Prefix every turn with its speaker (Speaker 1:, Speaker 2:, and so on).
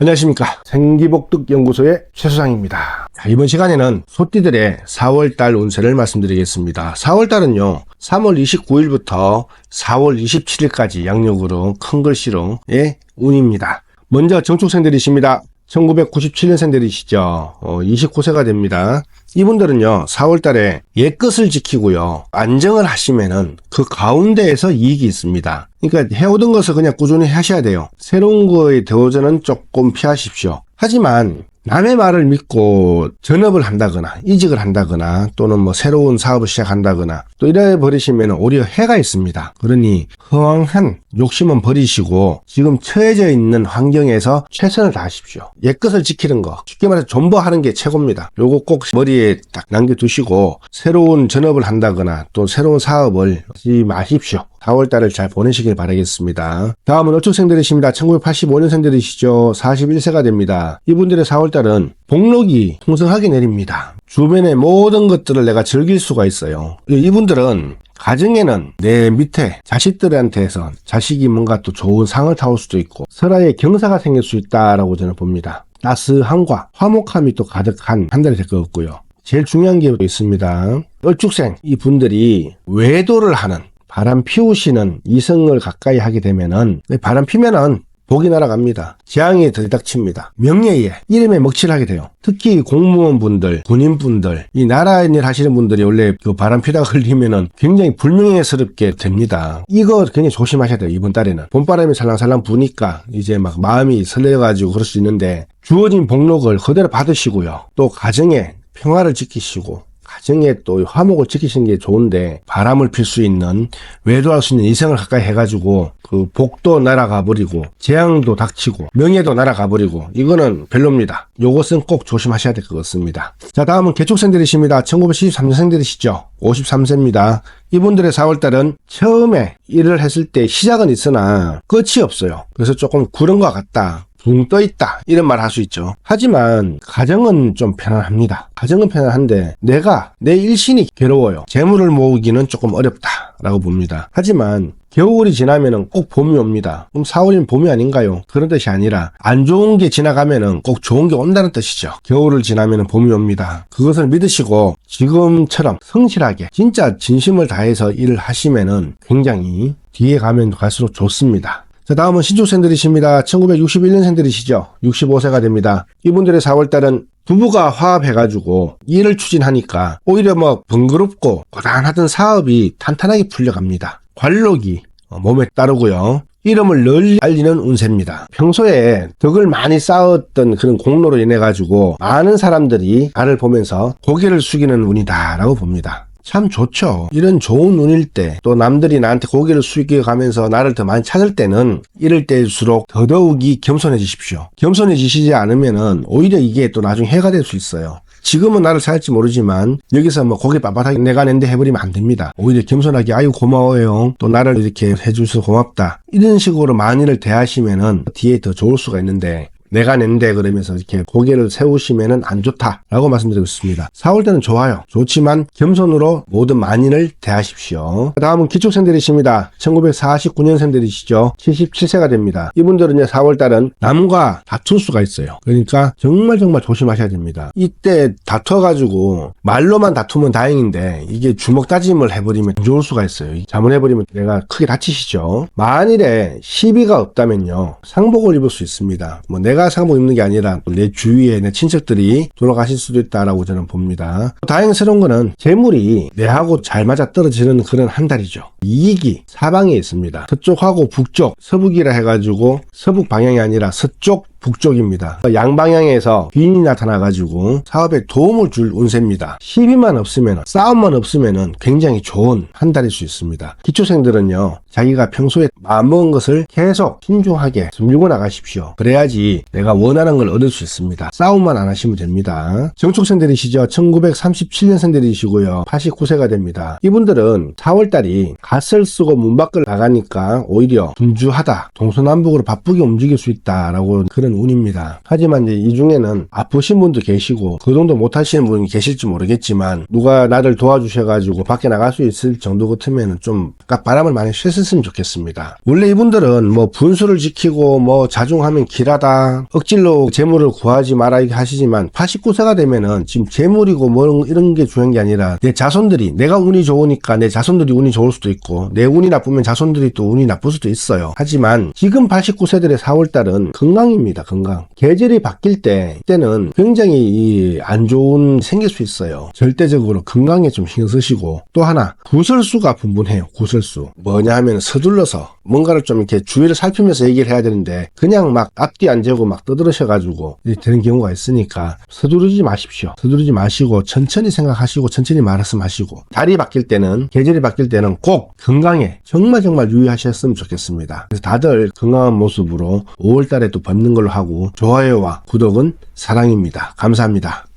Speaker 1: 안녕하십니까. 생기복득연구소의 최수상입니다. 자, 이번 시간에는 소띠들의 4월달 운세를 말씀드리겠습니다. 4월달은요, 3월 29일부터 4월 27일까지 양력으로 큰 글씨로의 운입니다. 먼저 정축생들이십니다. 1997년생들이시죠. 어, 29세가 됩니다. 이분들은요, 4월 달에 옛것을 지키고요, 안정을 하시면은 그 가운데에서 이익이 있습니다. 그러니까 해오던 것을 그냥 꾸준히 하셔야 돼요. 새로운 거에 도전은 조금 피하십시오. 하지만 남의 말을 믿고 전업을 한다거나 이직을 한다거나 또는 뭐 새로운 사업을 시작한다거나 또 이래 버리시면 오히려 해가 있습니다. 그러니 허황한 욕심은 버리시고 지금 처해져 있는 환경에서 최선을 다하십시오. 옛것을 지키는 거 쉽게 말해서 존버하는 게 최고입니다. 요거 꼭 머리에 딱 남겨두시고 새로운 전업을 한다거나 또 새로운 사업을 하지 마십시오. 4월달을 잘 보내시길 바라겠습니다. 다음은 어축생들이십니다. 1985년생들이시죠. 41세가 됩니다. 이분들의 4월달은 복록이 풍성하게 내립니다. 주변의 모든 것들을 내가 즐길 수가 있어요. 이분들은 가정에는 내 밑에 자식들한테서 자식이 뭔가 또 좋은 상을 타올 수도 있고 설화의 경사가 생길 수 있다라고 저는 봅니다. 따스함과 화목함이 또 가득한 한 달이 될 것 같고요. 제일 중요한 게 있습니다. 얼축생 이 분들이 외도를 하는 바람 피우시는 이성을 가까이 하게 되면은 바람 피면은 복이 날아갑니다. 재앙이 들이닥칩니다. 명예에 이름에 먹칠을 하게 돼요. 특히 공무원분들, 군인분들, 이 나라 일 하시는 분들이 원래 그 바람 피다가 흘리면은 굉장히 불명예스럽게 됩니다. 이거 굉장히 조심하셔야 돼요. 이번 달에는 봄바람이 살랑살랑 부니까 이제 막 마음이 설레가지고 그럴 수 있는데 주어진 복록을 그대로 받으시고요. 또 가정에 평화를 지키시고 가정에 또 화목을 지키시는 게 좋은데 바람을 필 수 있는 외도할 수 있는 이성을 가까이 해가지고 그 복도 날아가 버리고 재앙도 닥치고 명예도 날아가 버리고 이거는 별로입니다. 요것은 꼭 조심하셔야 될 것 같습니다. 자 다음은 개축생들이십니다. 1973년생들이시죠. 53세입니다. 이분들의 4월달은 처음에 일을 했을 때 시작은 있으나 끝이 없어요. 그래서 조금 구른 것 같다. 붕 떠 있다 이런 말 할 수 있죠 하지만 가정은 좀 편안합니다 가정은 편안한데 내가 내 일신이 괴로워요 재물을 모으기는 조금 어렵다 라고 봅니다 하지만 겨울이 지나면은 꼭 봄이 옵니다. 그럼 4월이면 봄이 아닌가요? 그런 뜻이 아니라 안 좋은 게 지나가면은 꼭 좋은 게 온다는 뜻이죠. 겨울을 지나면은 봄이 옵니다. 그것을 믿으시고 지금처럼 성실하게 진짜 진심을 다해서 일을 하시면은 굉장히 뒤에 가면 갈수록 좋습니다. 자, 다음은 신조생들이십니다. 1961년생들이시죠. 65세가 됩니다. 이분들의 4월달은 부부가 화합해가지고 일을 추진하니까 오히려 뭐 번거롭고 고단하던 사업이 탄탄하게 풀려갑니다. 관록이 어, 몸에 따르고요. 이름을 널리 알리는 운세입니다. 평소에 덕을 많이 쌓았던 그런 공로로 인해 가지고 많은 사람들이 나를 보면서 고개를 숙이는 운이다라고 봅니다. 참 좋죠. 이런 좋은 운일 때 또 남들이 나한테 고개를 숙여 가면서 나를 더 많이 찾을 때는 이럴 때일수록 더더욱이 겸손해지십시오. 겸손해지시지 않으면은 오히려 이게 또 나중에 해가 될 수 있어요. 지금은 나를 찾을지 모르지만 여기서 뭐 고개 빳빳하게 내가 낸데 해버리면 안 됩니다. 오히려 겸손하게 아유 고마워요. 또 나를 이렇게 해주셔서 고맙다. 이런 식으로 만일을 대하시면은 뒤에 더 좋을 수가 있는데 내가 낸데 그러면서 이렇게 고개를 세우시면은 안 좋다라고 말씀드리고 있습니다. 4월 때는 좋아요. 좋지만 겸손으로 모든 만인을 대하십시오. 다음은 기축생들이십니다. 1949년생들이시죠. 77세가 됩니다. 이분들은 이제 4월 달은 남과 다툴 수가 있어요. 그러니까 정말 정말 조심하셔야 됩니다. 이때 다퉈가지고 말로만 다투면 다행인데 이게 주먹 다짐을 해버리면 안 좋을 수가 있어요. 잘못해버리면 내가 크게 다치시죠. 만일에 시비가 없다면요. 상복을 입을 수 있습니다. 뭐 내가 내가 상복 입는 게 아니라 내 주위에 내 친척들이 돌아가실 수도 있다라고 저는 봅니다. 다행스러운 거는 재물이 내하고 잘 맞아 떨어지는 그런 한 달이죠. 이익이 사방에 있습니다. 서쪽하고 북쪽, 서북이라 해가지고 서북 방향이 아니라 서쪽 북쪽입니다. 양방향에서 귀인이 나타나가지고 사업에 도움을 줄 운세입니다. 시비만 없으면, 싸움만 없으면 굉장히 좋은 한 달일 수 있습니다. 기초생들은요, 자기가 평소에 마음먹은 것을 계속 신중하게 밀고 나가십시오. 그래야지 내가 원하는 걸 얻을 수 있습니다. 싸움만 안 하시면 됩니다. 정축생들이시죠? 1937년생들이시고요. 89세가 됩니다. 이분들은 4월달이 갓을 쓰고 문 밖을 나가니까 오히려 분주하다, 동서남북으로 바쁘게 움직일 수 있다라고 그런 운입니다. 하지만 이제 이 중에는 아프신 분도 계시고 그 정도 못 하시는 분이 계실지 모르겠지만 누가 나를 도와주셔가지고 밖에 나갈 수 있을 정도 같으면 좀 바람을 많이 쉬었으면 좋겠습니다. 원래 이분들은 뭐 분수를 지키고 뭐 자중하면 길하다 억질로 재물을 구하지 말아 하시지만 89세가 되면은 지금 재물이고 뭐 이런 게 중요한 게 아니라 내 자손들이 내가 운이 좋으니까 내 자손들이 운이 좋을 수도 있고 내 운이 나쁘면 자손들이 또 운이 나쁠 수도 있어요. 하지만 지금 89세들의 4월달은 건강입니다. 건강. 계절이 바뀔 때 때는 굉장히 이안 좋은 생길 수 있어요. 절대적으로 건강에 좀 신경 쓰시고 또 하나 구설수가 분분해요. 구설수. 뭐냐 하면 서둘러서 뭔가를 좀 이렇게 주위를 살피면서 얘기를 해야 되는데 그냥 막 앞뒤 안 재고 막 떠들으셔가지고 되는 경우가 있으니까 서두르지 마십시오. 서두르지 마시고 천천히 생각하시고 천천히 말씀하시고 달이 바뀔 때는 계절이 바뀔 때는 꼭 건강에 정말 정말 유의하셨으면 좋겠습니다. 그래서 다들 건강한 모습으로 5월달에 또 뵙는 걸로 하고 좋아요와 구독은 사랑입니다. 감사합니다.